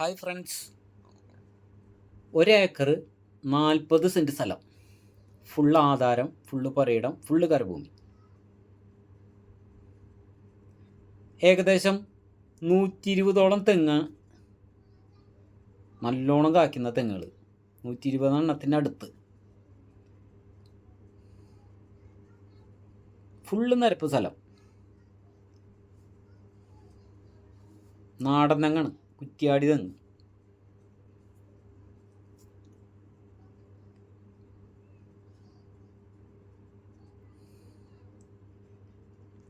Hi friends. ഒരേക്കർ നാൽപ്പത് saint സ്ഥലം. ഫുള്ള് ആധാരം ഫുള്ള് പുരയിടം ഫുള്ള് കരഭൂമി. ഏകദേശം നൂറ്റി ഇരുപതോളം തെങ്ങ് നല്ലോണം കാക്കുന്ന തെങ്ങുകൾ നൂറ്റി ഇരുപത് എണ്ണത്തിന്റെ അടുത്ത്. ഫുള്ള് നിരപ്പ് സ്ഥലം. നാടൻ തെങ്ങാണ്. കുറ്റിയാടി തന്നു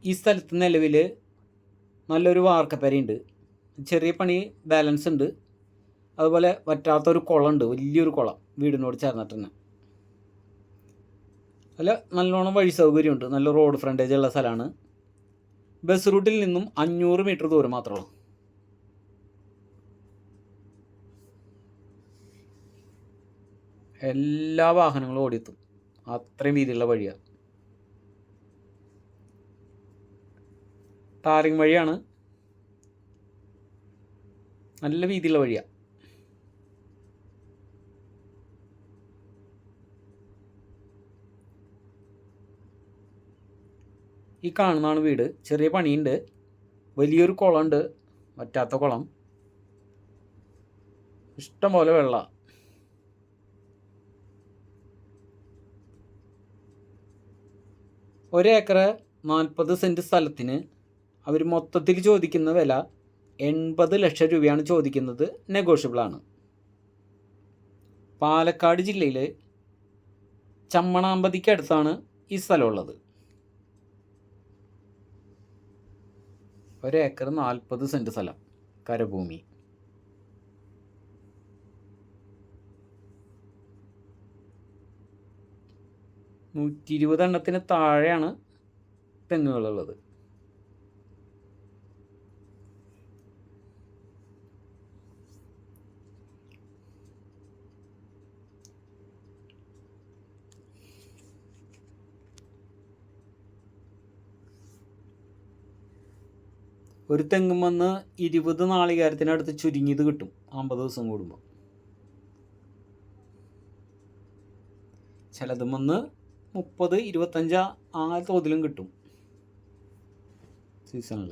ഈ സ്ഥലത്ത് നിലവിൽ നല്ലൊരു വാർക്കപ്പരയുണ്ട്. ചെറിയ പണി ബാലൻസ് ഉണ്ട്. അതുപോലെ പറ്റാത്തൊരു കുളമുണ്ട്. വലിയൊരു കുളം വീടിനോട് ചേർന്നിട്ട് തന്നെ. അല്ല നല്ലോണം വഴി സൗകര്യമുണ്ട്. നല്ല റോഡ് ഫ്രണ്ടേജ് ഉള്ള സ്ഥലമാണ്. ബസ് റൂട്ടിൽ നിന്നും അഞ്ഞൂറ് മീറ്റർ ദൂരം മാത്രമേ ഉള്ളൂ. എല്ലാ വാഹനങ്ങളും ഓടിയെത്തും. അത്രയും വീതിയുള്ള വഴിയാണ് ടാറിങ് വഴിയാണ്. നല്ല വീതിയുള്ള വഴിയാണ് ഈ കാണുന്നതാണ് വീട്. ചെറിയ പണിയുണ്ട്. വലിയൊരു കുളമുണ്ട്. വറ്റാത്ത കുളം. ഇഷ്ടം പോലെ ഒരേക്കർ നാൽപ്പത് സെന്റ് സ്ഥലത്തിന് അവർ മൊത്തത്തിൽ ചോദിക്കുന്ന വില എൺപത് ലക്ഷം രൂപയാണ് ചോദിക്കുന്നത് നെഗോഷ്യബിളാണ് പാലക്കാട് ജില്ലയിൽ ചമ്മണാമ്പതിക്കടുത്താണ് ഈ സ്ഥലമുള്ളത്. ഒരേക്കർ നാൽപ്പത് സെന്റ് സ്ഥലം കരഭൂമി. നൂറ്റി ഇരുപത് എണ്ണത്തിന് താഴെയാണ് തെങ്ങുകളുള്ളത്. ഒരു തെങ്ങും വന്ന് ഇരുപത് നാളികേരത്തിനടുത്ത് ചുരുങ്ങിയത് കിട്ടും. അമ്പത് ദിവസം കൂടുമ്പോൾ ചിലതും വന്ന് മുപ്പത് ഇരുപത്തഞ്ച് ആ തോതിലും കിട്ടും. സീസണിൽ